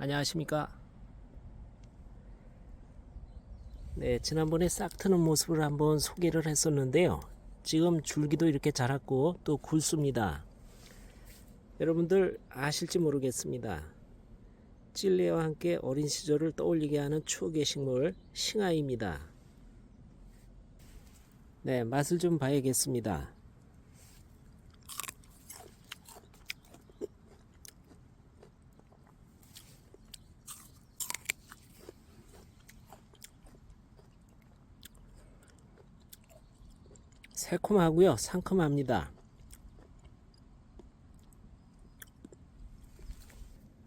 안녕하십니까? 네 지난번에 싹 트는 모습을 한번 소개를 했었는데요. 지금 줄기도 이렇게 자랐고 또 굵습니다. 여러분들 아실지 모르겠습니다. 찔레와 함께 어린 시절을 떠올리게 하는 추억의 식물 싱아입니다. 네 맛을 좀 봐야겠습니다 새콤하고요. 상큼합니다.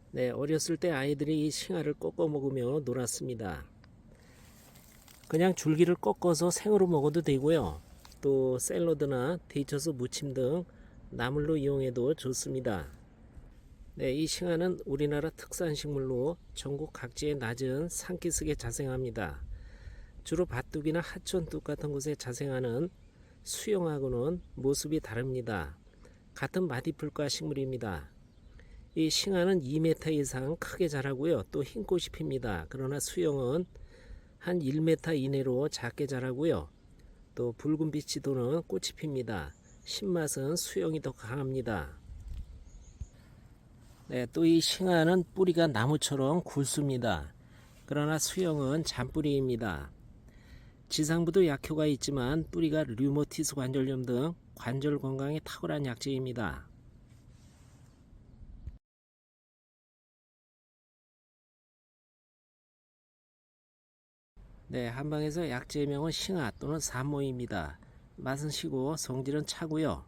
네 어렸을 때 아이들이 이 싱아를 꺾어 먹으며 놀았습니다. 그냥 줄기를 꺾어서 생으로 먹어도 되고요. 또 샐러드나 데쳐서 무침 등 나물로 이용해도 좋습니다. 네, 이 싱아는 우리나라 특산 식물로 전국 각지의 낮은 산기슭에 자생합니다. 주로 밭둑이나 하천 둑 같은 곳에 자생하는 수영하고는 모습이 다릅니다. 같은 마디풀과 식물입니다. 이 싱아는 2m 이상 크게 자라고요. 또 흰 꽃이 핍니다. 그러나 수영은 한 1m 이내로 작게 자라고요. 또 붉은 빛이 도는 꽃이 핍니다. 신맛은 수영이 더 강합니다. 네, 또 이 싱아는 뿌리가 나무처럼 굵습니다. 그러나 수영은 잔뿌리입니다. 지상부도 약효가 있지만 뿌리가 류모티스 관절염 등 관절 건강에 탁월한 약재입니다. 네, 한방에서 약재명은 싱아 또는 산모입니다. 맛은 시고 성질은 차고요.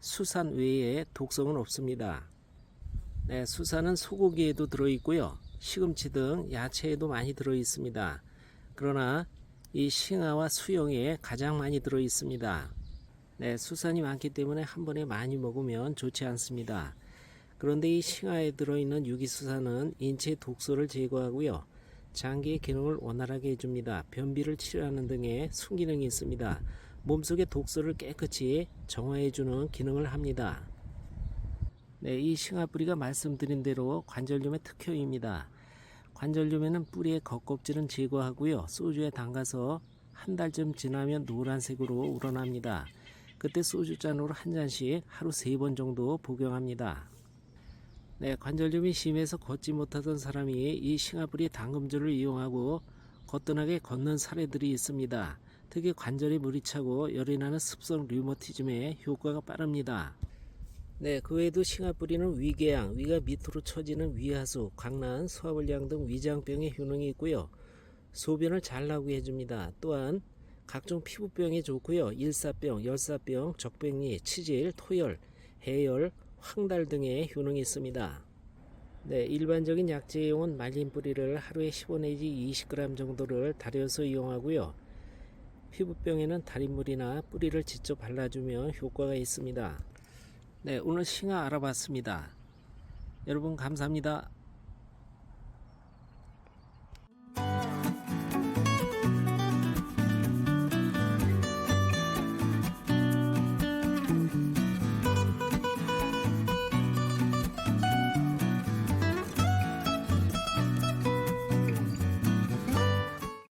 수산 외에 독성은 없습니다. 네, 수산은 소고기에도 들어있고요. 시금치 등 야채에도 많이 들어있습니다. 그러나 이 싱아와 수영에 가장 많이 들어 있습니다. 네, 수산이 많기 때문에 한 번에 많이 먹으면 좋지 않습니다. 그런데 이 싱아에 들어있는 유기수산은 인체 독소를 제거하고요. 장기의 기능을 원활하게 해줍니다. 변비를 치료하는 등의 순기능이 있습니다. 몸속의 독소를 깨끗이 정화해주는 기능을 합니다. 네, 이 싱아뿌리가 말씀드린 대로 관절염의 특효입니다. 관절염에는 뿌리의 겉껍질은 제거하고요. 소주에 담가서 한 달쯤 지나면 노란색으로 우러납니다. 그때 소주잔으로 한 잔씩 하루 세 번 정도 복용합니다. 네, 관절염이 심해서 걷지 못하던 사람이 이 싱아뿌리 당금주를 이용하고 거뜬하게 걷는 사례들이 있습니다. 특히 관절이 물이 차고 열이 나는 습성 류머티즘에 효과가 빠릅니다. 네, 그 외에도 싱아뿌리는 위궤양, 위가 밑으로 처지는 위하수, 광란, 소화불량 등 위장병에 효능이 있고요. 소변을 잘 나오게 해줍니다. 또한 각종 피부병에 좋고요. 일사병, 열사병, 적백리, 치질, 토열, 해열, 황달 등의 효능이 있습니다. 네, 일반적인 약재용은 말린 뿌리를 하루에 15 내지 20g 정도를 달여서 이용하고요. 피부병에는 달인물이나 뿌리를 직접 발라주면 효과가 있습니다. 네, 오늘 싱아 알아봤습니다. 여러분 감사합니다.